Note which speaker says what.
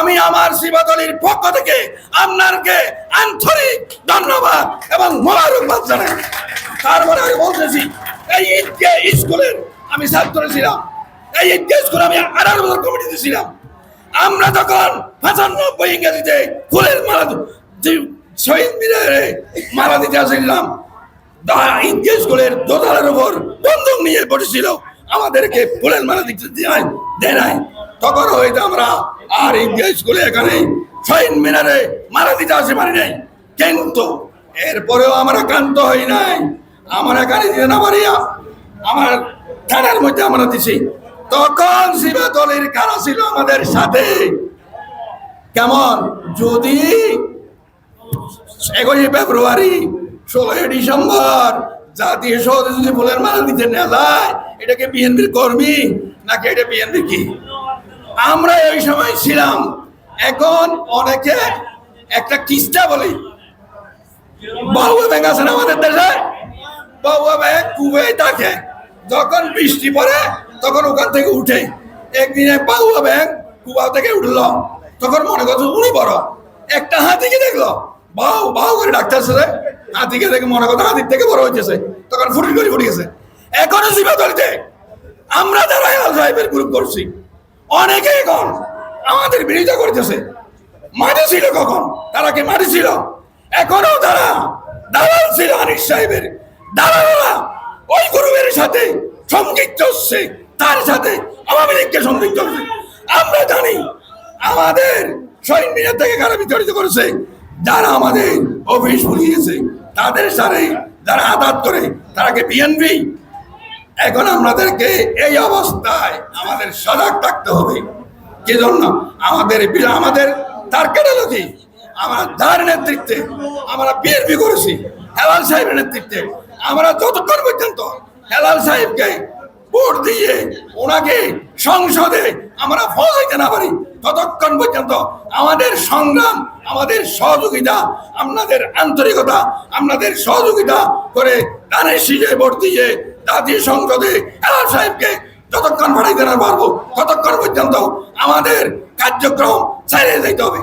Speaker 1: আমি আমার শিবাদলির পক্ষ থেকে আপনাকে আন্তরিক ধন্যবাদ এবং মোবারকবাদ জানাই। তারপরে আমি বলতেছি, এই ঈদকে স্কুলের আমি ছাত্র ছিলাম। এই ঈদকে স্কুলে আমি আঠারো বছর কমিটিতে ছিলাম। আমরা তখন পঁচানব্বই ইংরেজিতে ফুলের যে শহীদ মিনারে মালা দিতে আসছিলাম ইংরেজ স্কুলের দোতলার উপর বন্দুক নিয়ে বসেছিল। আমাদেরকে ফুলের মালা দিতে দেয় নাই। তখন হয়তো আমরা আর ইংরেজ স্কুলে এখানে শহীদ মিনারে মারা দিতে আসে পারি নাই। কিন্তু এরপরেও আমরা ক্লান্ত হই নাই। আমরা এখানে দিতে না পারিয়া আমার থানার মধ্যে আমরা দিছি। তখন শিবাতলির কারা ছিল আমাদের সাথে? কেমন? যদি একুশে ফেব্রুয়ারি ষোলোই ডিসেম্বর জাতীয় শহরে যদি ফুলের মালা দিতে না যায় এটাকে বিএনপির কর্মী? নাকি এটা বিএনপি কি? আমরা ওই সময় ছিলাম। এখন অনেকে একটা কিস্তা বলি। বাহুয়া ব্যাংক আছে না আমাদের দেশে? বাহুয়া ব্যাংক কুবে থাকে। যখন বৃষ্টি পড়ে, তখন ওখান থেকে উঠে। একদিনে বাহুয়া ব্যাংক কুবা থেকে উঠল। তখন মনে করছে, উনি বড়। একটা হাতিকে দেখল। বাউ বাউ করে ডাক্তার সাথে হাতিকে দেখে মনে করতো হাতির থেকে বড় হয়েছে তখন ফুটি করে ফুটে গেছে। এখনও জীবা দলিতে আমরা যারা হেলাল সাহেবের গ্রুপ করছি অনেকে এখন আমাদের বিরোধিতা করতেছে। মাঠে ছিল কখন? তারা কি মাঠে ছিল? এখনও তারা দালাল ছিল আনিস সাহেবের। দালালরা ওই গ্রুপের সাথে সংযুক্ত হচ্ছে। তার সাথে আওয়ামী লীগকে সংযুক্ত হচ্ছে। আমরা জানি আমাদের শহীদ মিনার থেকে কারা বিতাড়িত করেছে? যারা আমাদের অফিস পুড়িয়েছে। তাদের সাথে যারা আঘাত করে, তারা কি বিএনপি এখন আমাদেরকে এই অবস্থায় আমাদের সজাগ থাকতে হবে। কি জন্য আমাদের আমাদের তার কেটে কি আমরা যার নেতৃত্বে, আমরা বিএনপি করেছি, হেলাল সাহেবের নেতৃত্বে, আমরা যতক্ষণ পর্যন্ত হেলাল সাহেবকে ভোট দিয়ে ওনাকে সংসদে আমরা ফসাইতে না পারি, ততক্ষণ পর্যন্ত আমাদের সংগ্রাম, আমাদের সহযোগিতা, আপনাদের আন্তরিকতা, আপনাদের সহযোগিতা করে দানের সিজে ভোট দিয়ে জাতীয় সংসদে হেলাল সাহেবকে যতক্ষণ ভাড়াইতে না পারব, ততক্ষণ পর্যন্ত আমাদের কার্যক্রম চালিয়ে যেতে হবে।